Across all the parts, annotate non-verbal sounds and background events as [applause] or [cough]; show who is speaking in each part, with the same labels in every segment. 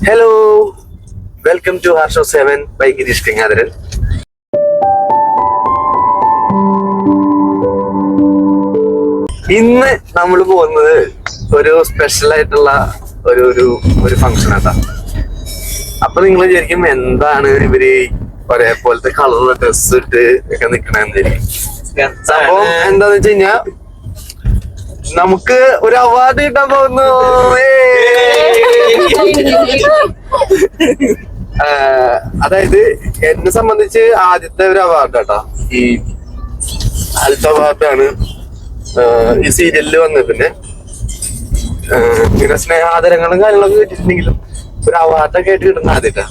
Speaker 1: Hello welcome to ഹർഷോ seven by Girish Gangadharan ഇന്ന് നമ്മൾ പോകുന്നത് ഒരു സ്പെഷ്യൽ ആയിട്ടുള്ള ഒരു ഒരു ഒരു ഫംഗ്ഷൻ ആട്ടാ. അപ്പൊ നിങ്ങൾ വിചാരിക്കും എന്താണ് ഇവർ ഒരേപോലത്തെ കളറുള്ള ഡ്രസ് ഇട്ട് ഒക്കെ നിക്കണെന്ന് വിചാരിക്കും. സംഭവം എന്താന്ന് വെച്ച് കഴിഞ്ഞാ നമുക്ക് ഒരു അവാർഡ് കിട്ടാൻ പോകുന്നു. ആഹ് അതായത് എന്നെ സംബന്ധിച്ച് ആദ്യത്തെ ഒരു അവാർഡ് കേട്ടോ ഈ ആദ്യത്തെ ആണ് ഈ സീരിയലിൽ വന്നത്. പിന്നെ ഇങ്ങനെ സ്നേഹാദരങ്ങളും കാര്യങ്ങളൊക്കെ കിട്ടിയിട്ടുണ്ടെങ്കിലും ഒരു അവാർഡൊക്കെ ആയിട്ട് കിട്ടുന്ന ആദ്യമായിട്ടാ.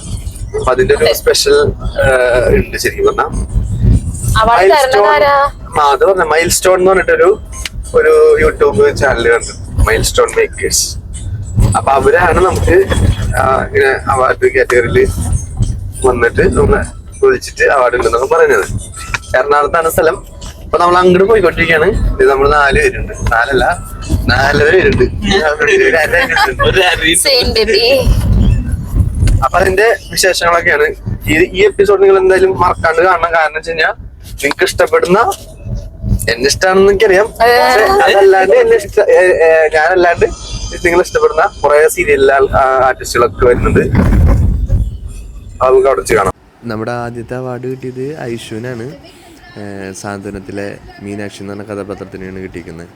Speaker 1: അപ്പൊ അതിന്റെ ഒരു സ്പെഷ്യൽ ഉണ്ട് ശരിക്കും
Speaker 2: പറഞ്ഞാൽ മൈൽ
Speaker 1: സ്റ്റോൺ അത് പറഞ്ഞ മൈൽ സ്റ്റോൺ എന്ന് പറഞ്ഞിട്ടൊരു ഒരു യൂട്യൂബ് ചാനൽ കണ്ടു മൈൽ സ്റ്റോൺ മേക്കേഴ്സ് അപ്പൊ അവരാണ് നമുക്ക് ഇങ്ങനെ അവാർഡ് കാറ്റഗറിയിൽ വന്നിട്ട് നമ്മളെ വിളിച്ചിട്ട് അവാർഡ് ഉണ്ടെന്നൊക്കെ പറയുന്നത് എറണാകുളത്താണ് സ്ഥലം. അപ്പൊ നമ്മൾ അങ്ങോട്ട് പോയിക്കൊണ്ടിരിക്കുകയാണ് ഇത് നമ്മൾ നാല് പേരുണ്ട്. നാലല്ല നാലര പേരുണ്ട്. അപ്പൊ അതിന്റെ വിശേഷങ്ങളൊക്കെയാണ്. ഈ ഈ എപ്പിസോഡ് നിങ്ങൾ എന്തായാലും മറക്കാണ്ട് കാണണം. കാരണം വെച്ച് കഴിഞ്ഞാൽ നിങ്ങൾക്ക് ഇഷ്ടപ്പെടുന്ന എന്നെ ഇഷ്ടമാണെന്ന് എനിക്കറിയാം. പക്ഷെ അതല്ലാണ്ട് എന്നെ ഇഷ്ട ഞാനല്ലാണ്ട് നിങ്ങൾ ഇഷ്ടപ്പെടുന്ന കുറെ സീരിയലിലെ ആർട്ടിസ്റ്റുകളൊക്കെ വരുന്നുണ്ട്. അത് നമുക്ക് അവിടെ വെച്ച് കാണാം.
Speaker 3: നമ്മുടെ ആദ്യത്തെ അവാർഡ് കിട്ടിയത് ഐഷുവിനാണ് സാന്ത്വനത്തിലെ മീനാക്ഷി എന്ന് പറഞ്ഞ കഥാപാത്രത്തിനാണ് കിട്ടിയിരിക്കുന്നത്.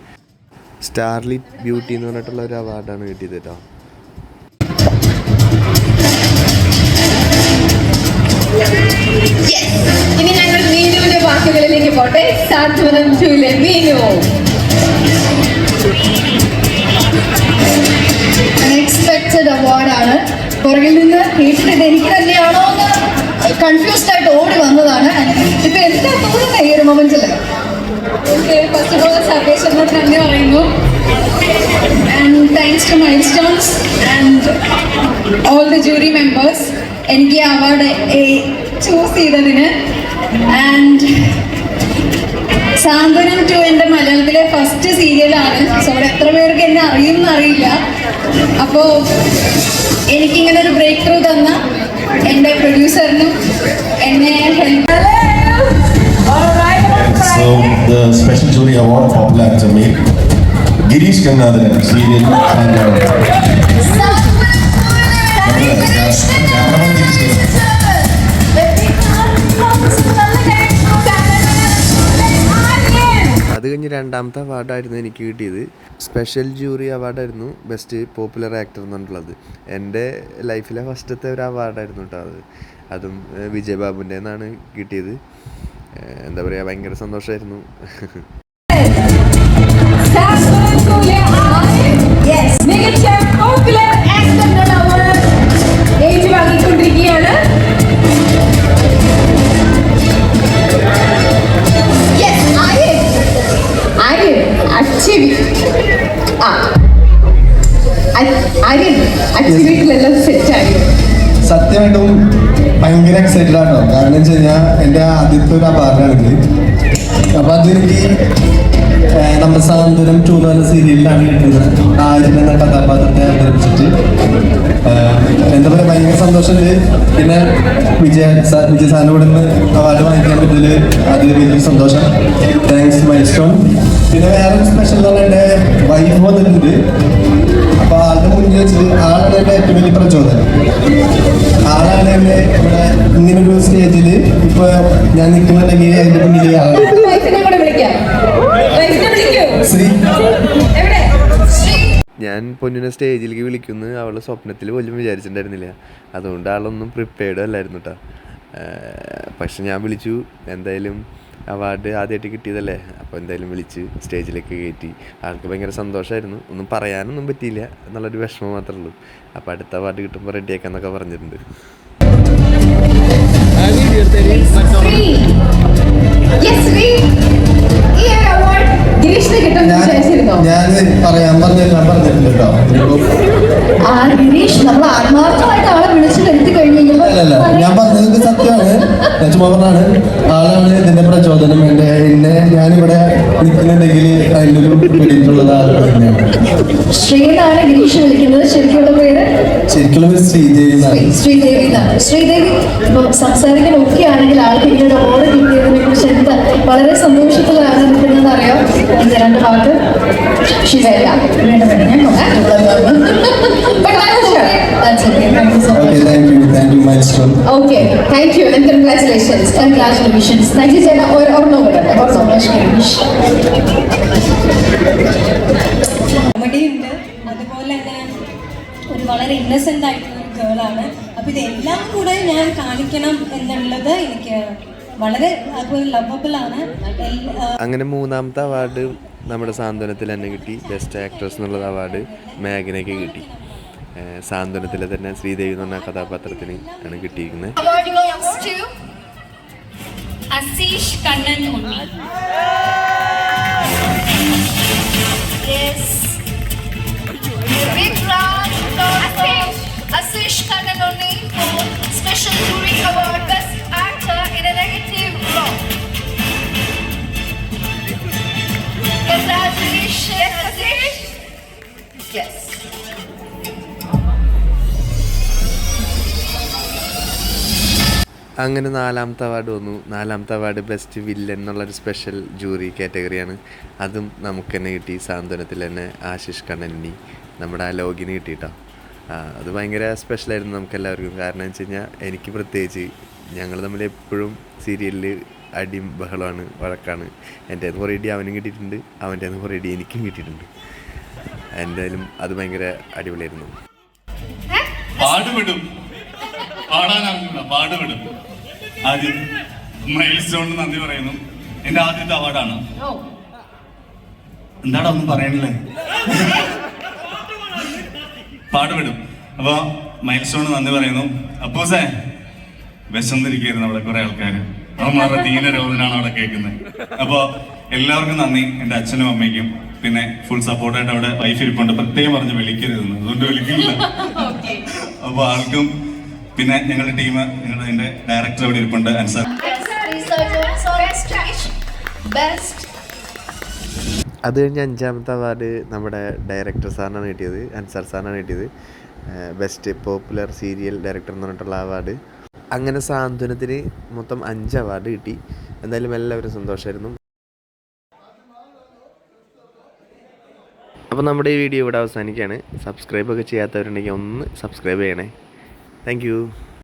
Speaker 3: സ്റ്റാർലിറ്റ് ബ്യൂട്ടി എന്ന് പറഞ്ഞിട്ടുള്ള ഒരു അവാർഡാണ് കിട്ടിയത് കേട്ടോ.
Speaker 4: ഇനി ഞങ്ങൾ മീനുവിന്റെ വാക്കുകളിലേക്ക് പോട്ടെ. സാന്ത്വനം മീനു. അവാർഡാണ് പുറകിൽ നിന്ന് കേട്ടിട്ട് എനിക്ക് തന്നെയാണോ എന്ന് കൺഫ്യൂസ്ഡ് ആയിട്ട് ഓടി വന്നതാണ്. ഇപ്പൊ എന്താ തോന്നുന്നത്? ഈ ഒരു മൊമെന്റിൽ ജൂറി മെമ്പേഴ്സ് എനിക്ക് ഈ അവാർഡ് ചൂസ് ചെയ്തതിന്. ആൻഡ് സാന്ത്വനം ടു എന്റെ മലയാളത്തിലെ ഫസ്റ്റ് സീരിയലാണ് സോ എത്ര അറിയുമെന്ന് അറിയില്ല അപ്പോൾ എനിക്കിങ്ങനെ ഒരു ബ്രേക്ക് ത്രൂ തന്ന എന്റെ പ്രൊഡ്യൂസറിനും എന്നെ help
Speaker 5: So the special jury award popular actor made Girish Gangadharan serial Sandhya.
Speaker 3: കഴിഞ്ഞ് രണ്ടാമത്തെ അവാർഡായിരുന്നു എനിക്ക് കിട്ടിയത്. സ്പെഷ്യൽ ജൂറി അവാർഡായിരുന്നു ബെസ്റ്റ് പോപ്പുലർ ആക്ടർ എന്നുള്ളത് എന്റെ ലൈഫിലെ ഫസ്റ്റത്തെ ഒരു അവാർഡായിരുന്നു കേട്ടോ അത്. അതും വിജയബാബുന്റെ നിന്നാണ് കിട്ടിയത്. എന്താ പറയുക ഭയങ്കര സന്തോഷമായിരുന്നു [laughs]
Speaker 4: അച്ചിവി. ആ. അ- ആര്യൻ, അച്ചിവിട്ടിലെല്ലാം സെറ്റായി
Speaker 6: സത്യമായിട്ടും ഭയങ്കര എക്സൈറ്റഡ് ആണോ കാരണം വെച്ച് കഴിഞ്ഞാൽ എന്റെ ആദ്യത്തെ ഒരു അവാർഡാണിത് അപ്പൊ അതെനിക്ക് സാന്ത്വനം ടൂ എന്ന് സീരിയലിലാണ് കിട്ടുന്നത് ആര്യൻ എന്ന കഥാപാത്രത്തെ അവതരിപ്പിച്ചിട്ട്. എന്താ പറയുക ഭയങ്കര സന്തോഷമുണ്ട് പിന്നെ വിജയ വിജയ സാറിന്റെ കൂടെ നിന്ന് അവാർഡ് വാങ്ങിക്കാൻ പറ്റിയതിൽ അതിൽ വലിയ സന്തോഷം. താങ്ക്സ് മൈ സ്റ്റോൺ പിന്നെ വേറെ സ്പെഷ്യൽ എന്ന് പറഞ്ഞാൽ എന്റെ വൈഫ് വന്നിട്ടുണ്ട്. അപ്പൊ ആളുടെ മുന്നിൽ വെച്ചിട്ട് ആളാണ് എന്റെ ഏറ്റവും വലിയ പ്രചോദനം. ആളാണ് എന്നെ ഇവിടെ ഇങ്ങനൊരു സ്റ്റേജിൽ ഇപ്പൊ ഞാൻ നിൽക്കുന്നുണ്ടെങ്കിൽ എന്റെ മുന്നിൽ ആളാണ് ശ്രീ
Speaker 3: ഞാൻ പൊന്നിനെ സ്റ്റേജിലേക്ക് വിളിക്കുന്നു അവൾ സ്വപ്നത്തിൽ പോലും വിചാരിച്ചിട്ടുണ്ടായിരുന്നില്ല. അതുകൊണ്ട് ആളൊന്നും പ്രിപ്പയർഡ് അല്ലായിരുന്നു കേട്ടോ പക്ഷെ ഞാൻ വിളിച്ചു. എന്തായാലും അവാർഡ് ആദ്യമായിട്ട് കിട്ടിയതല്ലേ? അപ്പോൾ എന്തായാലും വിളിച്ച് സ്റ്റേജിലേക്ക് കയറ്റി. ആൾക്ക് ഭയങ്കര സന്തോഷമായിരുന്നു ഒന്നും പറയാനൊന്നും പറ്റിയില്ല. എന്നുള്ളൊരു വിഷമം മാത്രമേ ഉള്ളൂ. അപ്പോൾ അടുത്ത അവാർഡ് കിട്ടുമ്പോൾ റെഡിയാക്കാന്നൊക്കെ പറഞ്ഞിട്ടുണ്ട്
Speaker 4: ശ്രീ ഈ ഒരു അവാർഡ് ഗിരീഷിന് കിട്ടുമെന്ന്
Speaker 6: ഞാൻ
Speaker 4: വിചാരിച്ചിരുന്നോ
Speaker 6: ഞാൻ പറയാൻ പറഞ്ഞു ഞാൻ പറഞ്ഞിട്ടുണ്ട് കേട്ടോ
Speaker 4: ആ ഗിരീഷ് നമ്മൾ ആത്മാർത്ഥമായിട്ട് ആളെ വിളിച്ചു വരുത്തി കഴിഞ്ഞു
Speaker 6: അല്ലല്ല ഞാൻ പറഞ്ഞത് സത്യമാണ്. ഞാൻ ചുമ്മാ പറഞ്ഞാണ് ആളാണ് ഇതിന്റെ പ്രചോദനം. എന്റെ എന്നെ ഞാനിവിടെ നിൽക്കുന്നുണ്ടെങ്കിൽ അതിന്റെ ഒരു പിടിയിട്ടുള്ളത് ആൾ തന്നെയാണ്.
Speaker 4: ശ്രീനാണ് ഗിരീഷ് വിളിക്കുന്നത്. ശരിക്കുള്ള പേര്?
Speaker 6: ശരിക്കുള്ള പേര് ശ്രീദേവി
Speaker 4: ശ്രീദേവി ശ്രീദേവി ഇപ്പൊ സംസാരിക്കാൻ ഒക്കെ ആണെങ്കിൽ ആൾക്ക് ഇങ്ങനെ ഓർഡർ കിട്ടിയതിനെ കുറിച്ച് എന്താ വളരെ സന്തോഷത്തിലാണ് നിൽക്കുന്നത് അറിയാം. എന്റെ രണ്ട് വാക്ക് ശിവല്ല വേണ്ട വേണ്ട ഞാൻ
Speaker 6: okay thank you thank you mile stone
Speaker 4: okay thank you Congratulations. Congratulations congratulations thank you or ഒരെണ്ണം കൂടെ ഒരെണ്ണം
Speaker 7: കോമഡിയുണ്ട് അതുപോലെ തന്നെ ഒരു വളരെ ഇന്നസെന്റ് ആയിട്ടുള്ള ഒരു ഗേളാണ് അപ്പൊ ഇതെല്ലാം കൂടെ ഞാൻ കാണിക്കണം എന്നുള്ളത് എനിക്ക് വളരെ അതുപോലെ ലവബിൾ ആണ്.
Speaker 3: അങ്ങനെ മൂന്നാമത്തെ അവാർഡ് നമ്മുടെ സാന്ത്വനത്തിൽ തന്നെ കിട്ടി. ബെസ്റ്റ് ആക്ട്രസ് എന്നുള്ള അവാർഡ് മേഘനയ്ക്ക് കിട്ടി. സാന്ത്വനത്തിലെ തന്നെ ശ്രീദേവി എന്ന് പറഞ്ഞ കഥാപാത്രത്തിന് ആണ് കിട്ടിയിരിക്കുന്നത്.
Speaker 4: Yes. Big round
Speaker 3: അങ്ങനെ നാലാമത്തെ അവാർഡ് വന്നു. നാലാമത്തെ അവാർഡ് ബെസ്റ്റ് വില്ലൻ എന്നുള്ളൊരു സ്പെഷ്യൽ ജൂറി കാറ്റഗറിയാണ് അതും നമുക്ക് തന്നെ കിട്ടി. സാന്ത്വനത്തിൽ തന്നെ ആശിഷ് കണ്ണനി നമ്മുടെ ആ ലോഗിന് കിട്ടിയിട്ടോ. അത് ഭയങ്കര സ്പെഷ്യലായിരുന്നു നമുക്ക് എല്ലാവർക്കും. കാരണം വെച്ച് കഴിഞ്ഞാൽ എനിക്ക് പ്രത്യേകിച്ച് ഞങ്ങൾ തമ്മിൽ എപ്പോഴും സീരിയലിൽ അടിയും ബഹളമാണ് വഴക്കാണ്. എന്റെ കുറേ ഇടി അവനും കിട്ടിയിട്ടുണ്ട്. അവന്റെ കുറേ ഇടി എനിക്കും കിട്ടിയിട്ടുണ്ട്. എന്തായാലും അത് ഭയങ്കര അടിപൊളിയായിരുന്നു.
Speaker 8: പാടുപെടും. പാടാനാകുന്ന പാടുപെടും. ആദ്യം മൈൽ സ്റ്റോണിന് നന്ദി പറയുന്നു. എന്റെ ആദ്യത്തെ അവാർഡാണ്. എന്താടാ ഒന്നും പറയണില്ലേ? പാടുപെടും. അപ്പൊ മൈൽ സ്റ്റോണിന് നന്ദി പറയുന്നു. അപ്പൂസേ വിശന്നിരിക്കുന്നു അവിടെ കുറെ ആൾക്കാർ അവന്മാരുടെ ദീനരോധനാണ് അവിടെ കേൾക്കുന്നത്. അപ്പൊ എല്ലാവർക്കും നന്ദി. എന്റെ അച്ഛനും അമ്മയ്ക്കും പിന്നെ ഫുൾ സപ്പോർട്ടായിട്ട് അവിടെ വൈഫ് ഇരിപ്പുണ്ട്. പ്രത്യേകം പറഞ്ഞ് വിളിക്കരുതെന്ന്. അതുകൊണ്ട് വിളിക്കുന്നില്ല. അപ്പൊ ആൾക്കും പിന്നെ ഞങ്ങളുടെ ടീം ഞങ്ങളുടെ അതിന്റെ ഡയറക്ടർ അവിടെ ഇരിപ്പുണ്ട് അൻസാർ.
Speaker 3: അത് കഴിഞ്ഞ് അഞ്ചാമത്തെ അവാർഡ് നമ്മുടെ ഡയറക്ടർ സാറിനാണ് കിട്ടിയത് അൻസർ സാറിനാണ് കിട്ടിയത്. ബെസ്റ്റ് പോപ്പുലർ സീരിയൽ ഡയറക്ടർ എന്ന് പറഞ്ഞിട്ടുള്ള അവാർഡ് അങ്ങനെ സാന്ത്വനത്തിന് മൊത്തം അഞ്ച് അവാർഡ് കിട്ടി. എന്തായാലും എല്ലാവരും സന്തോഷമായിരുന്നു അപ്പോൾ നമ്മുടെ ഈ വീഡിയോ ഇവിടെ അവസാനിക്കുകയാണ്. സബ്സ്ക്രൈബ് ഒക്കെ ചെയ്യാത്തവരുണ്ടെങ്കിൽ ഒന്ന് സബ്സ്ക്രൈബ് ചെയ്യണേ. Thank you.